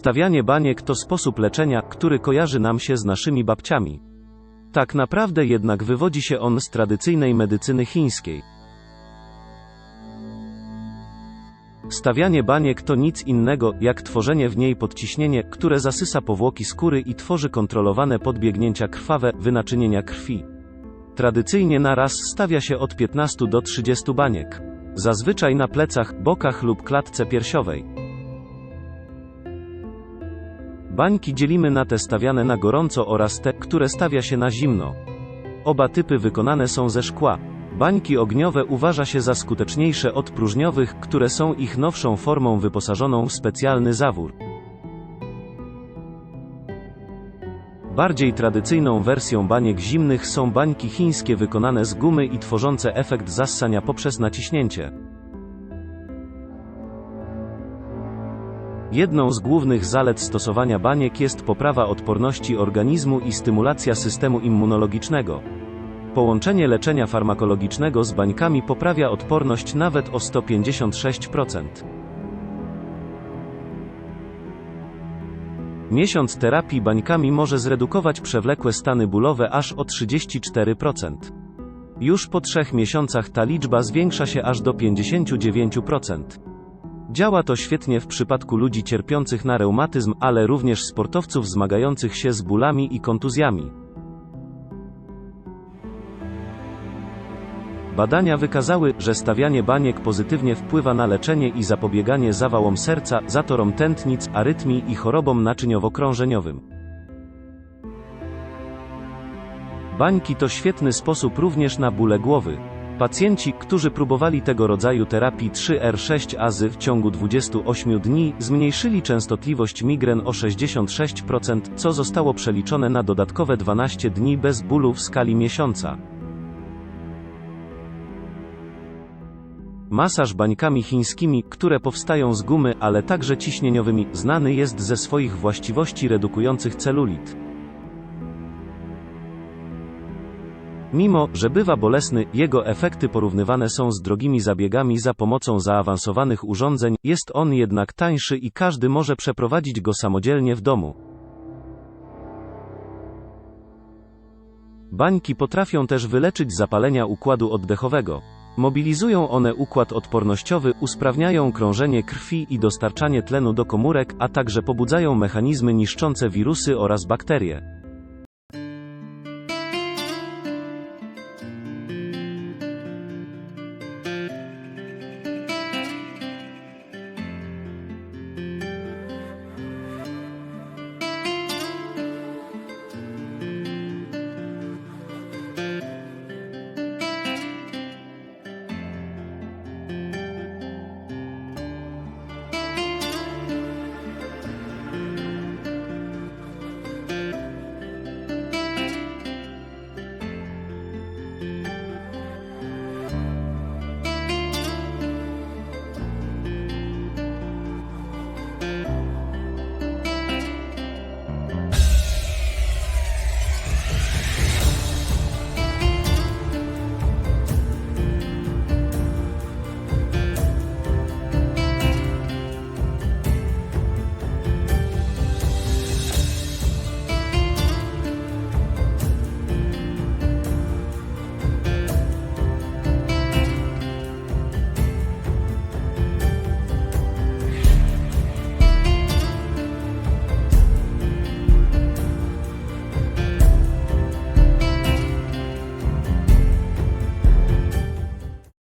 Stawianie baniek to sposób leczenia, który kojarzy nam się z naszymi babciami. Tak naprawdę jednak wywodzi się on z tradycyjnej medycyny chińskiej. Stawianie baniek to nic innego, jak tworzenie w niej podciśnienie, które zasysa powłoki skóry i tworzy kontrolowane podbiegnięcia krwawe, wynaczynienia krwi. Tradycyjnie na raz stawia się od 15 do 30 baniek. Zazwyczaj na plecach, bokach lub klatce piersiowej. Bańki dzielimy na te stawiane na gorąco oraz te, które stawia się na zimno. Oba typy wykonane są ze szkła. Bańki ogniowe uważa się za skuteczniejsze od próżniowych, które są ich nowszą formą wyposażoną w specjalny zawór. Bardziej tradycyjną wersją baniek zimnych są bańki chińskie wykonane z gumy i tworzące efekt zassania poprzez naciśnięcie. Jedną z głównych zalet stosowania baniek jest poprawa odporności organizmu i stymulacja systemu immunologicznego. Połączenie leczenia farmakologicznego z bańkami poprawia odporność nawet o 156%. Miesiąc terapii bańkami może zredukować przewlekłe stany bólowe aż o 34%. Już po trzech miesiącach ta liczba zwiększa się aż do 59%. Działa to świetnie w przypadku ludzi cierpiących na reumatyzm, ale również sportowców zmagających się z bólami i kontuzjami. Badania wykazały, że stawianie baniek pozytywnie wpływa na leczenie i zapobieganie zawałom serca, zatorom tętnic, arytmii i chorobom naczyniowo-krążeniowym. Bańki to świetny sposób również na bóle głowy. Pacjenci, którzy próbowali tego rodzaju terapii 3R6-azy w ciągu 28 dni, zmniejszyli częstotliwość migren o 66%, co zostało przeliczone na dodatkowe 12 dni bez bólu w skali miesiąca. Masaż bańkami chińskimi, które powstają z gumy, ale także ciśnieniowymi, znany jest ze swoich właściwości redukujących celulit. Mimo, że bywa bolesny, jego efekty porównywane są z drogimi zabiegami za pomocą zaawansowanych urządzeń, jest on jednak tańszy i każdy może przeprowadzić go samodzielnie w domu. Bańki potrafią też wyleczyć zapalenia układu oddechowego. Mobilizują one układ odpornościowy, usprawniają krążenie krwi i dostarczanie tlenu do komórek, a także pobudzają mechanizmy niszczące wirusy oraz bakterie.